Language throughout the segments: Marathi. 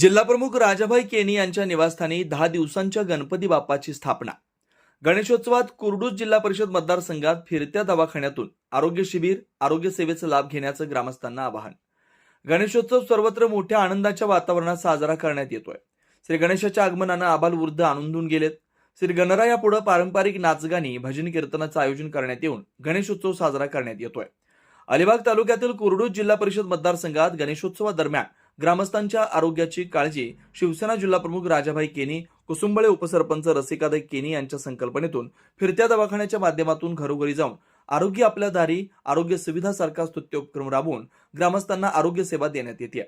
जिल्हाप्रमुख राजाभाई केनी यांच्या निवासस्थानी दहा दिवसांच्या गणपती बाप्पाची स्थापना. गणेशोत्सवात कुर्डूज जिल्हा परिषद मतदारसंघात फिरत्या दवाखान्यातून आरोग्य शिबिर आरोग्य सेवेचा लाभ घेण्याचं ग्रामस्थांना आवाहन. गणेशोत्सव सर्वत्र मोठ्या आनंदाच्या वातावरणात साजरा करण्यात येतोय. श्री गणेशाच्या आगमनानं आबाल वृद्ध आनंदून गेलेत. श्री गणरायापुढं पारंपरिक नाचगाणी भजन कीर्तनाचं आयोजन करण्यात येऊन गणेशोत्सव साजरा करण्यात येतोय. अलिबाग तालुक्यातील कुर्डूज जिल्हा परिषद मतदारसंघात गणेशोत्सवादरम्यान ग्रामस्थांच्या आरोग्याची काळजी शिवसेना जिल्हाप्रमुख राजाभाई केनी कुसुंबळे उपसरपंच रसिकादाई केनी यांच्या संकल्पनेतून फिरत्या दवाखान्याच्या माध्यमातून घरोघरी जाऊन आरोग्य आपल्या दारी आरोग्य सुविधासारखा स्तुत्य उपक्रम राबवून ग्रामस्थांना आरोग्य सेवा देण्यात येते.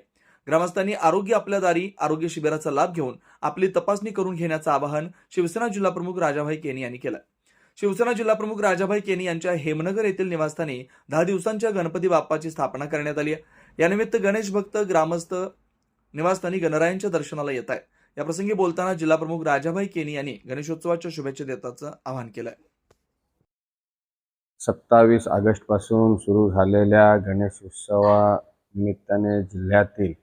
ग्रामस्थांनी आरोग्य आपल्या दारी आरोग्य शिबिराचा लाभ घेऊन आपली तपासणी करून घेण्याचं आवाहन शिवसेना जिल्हाप्रमुख राजाभाई केनी यांनी केलं. शिवसेना जिल्हाप्रमुख राजाभाई केनी यांच्या हेमनगर येथील निवासस्थानी दहा दिवसांच्या गणपती बाप्पाची स्थापना करण्यात आली आहे. यानिमित्त गणेश भक्त ग्रामस्थ निवासस्थानी गणरायांच्या दर्शनाला येत आहे याप्रसंगी बोलताना जिल्हाप्रमुख राजाभाई केनी यांनी गणेशोत्सवाच्या शुभेच्छा देताचं आवाहन केलं सत्तावीस ऑगस्टपासून सुरू झालेल्या गणेश उत्सवानिमित्ताने जिल्ह्यातील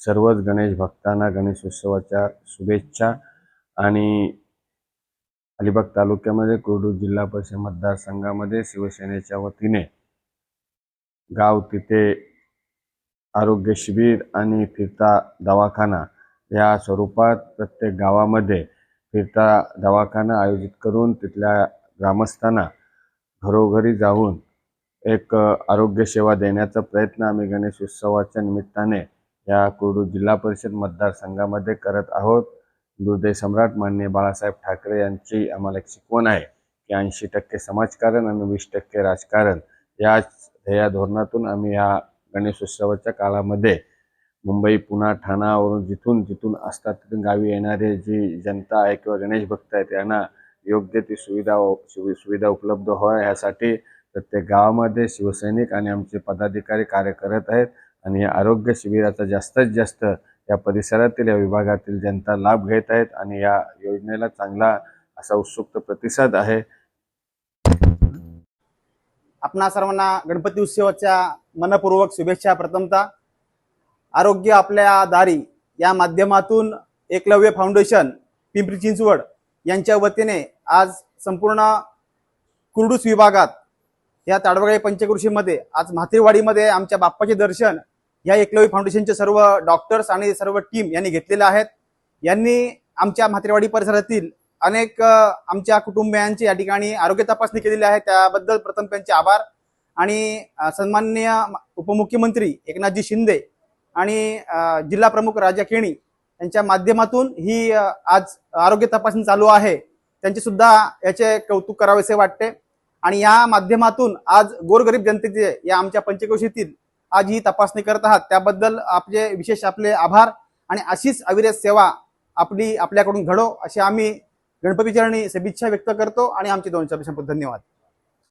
सर्वच गणेश भक्तांना गणेश उत्सवाच्या शुभेच्छा आणि अलिबाग तालुक्यामध्ये कुर्डू जिल्हा परिषद मतदारसंघामध्ये शिवसेनेच्या वतीने गाव तिथे आरोग्य शिबिर आणि फिरता दवाखाना या स्वरूपात प्रत्येक गावामध्ये फिरता दवाखाना आयोजित करून तिथल्या ग्रामस्थांना घरोघरी जाऊन एक आरोग्य सेवा देण्याचा प्रयत्न आम्ही गणेश उत्सवाच्या निमित्ताने या कुरडू जिल्हा परिषद मतदारसंघामध्ये करत आहोत. दुर्दय सम्राट माननीय बाळासाहेब ठाकरे यांची आम्हाला एक शिकवण आहे की ऐंशी टक्के समाजकारण आणि वीस टक्के राजकारण या ध्येया धोरणातून आम्ही या गणेशोत्सवाच्या काळामध्ये मुंबई पुणा ठाणावरून जिथून जिथून असतात तिथून गावी येणारे जी जनता आहे किंवा गणेश भक्त आहेत यांना योग्य ती सुविधा सुविधा उपलब्ध व्हाव्या ह्यासाठी प्रत्येक गावामध्ये शिवसैनिक आणि आमचे पदाधिकारी कार्य करत आहेत आणि या आरोग्य शिबिराचा जास्तीत जास्त या परिसरातील या विभागातील जनता लाभ घेत आहेत आणि या योजनेला चांगला असा उत्सुक प्रतिसाद आहे. आपणा सर्वांना गणपती उत्सवाच्या मनपूर्वक शुभेच्छा प्रथमतः आरोग्य आपल्या दारी या माध्यमातून एकलव्य फाउंडेशन पिंपरी चिंचवड यांच्या वतीने आज संपूर्ण कुर्डूस विभागात या ताडवगाई पंचकृषीमध्ये आज म्हात्रीवाडीमध्ये आमच्या बाप्पाचे दर्शन या एकलव्य फाउंडेशनचे सर्व डॉक्टर्स आणि सर्व टीम यांनी घेतलेले आहेत. यांनी आमच्या म्हात्रीवाडी परिसरातील अनेक आमच्या कुटुंबियांची या ठिकाणी आरोग्य तपासणी केलेली आहे. त्याबद्दल प्रथम त्यांचे आभार. आणि अ, सन्माननीय उपमुख्यमंत्री एकनाथजी शिंदे आणि जिल्हा प्रमुख राजा केणी यांच्या माध्यमातून ही आज आरोग्य तपासणी चालू आहे. त्यांचे सुद्धा याचे कौतुक करावेसे वाटते. आणि या माध्यमातून आज गोरगरीब जनतेचे या आमच्या पंचकोशीतील आज ही तपासणी करत आहात. त्याबद्दल आपले विशेष आपले आभार आणि अशीच अविरत सेवा आपली आपल्याकडून घडो अशी आम्ही गणपती चरणी शुभेच्छा व्यक्त करतो आणि आमचे दोन शब्द संपत धन्यवाद.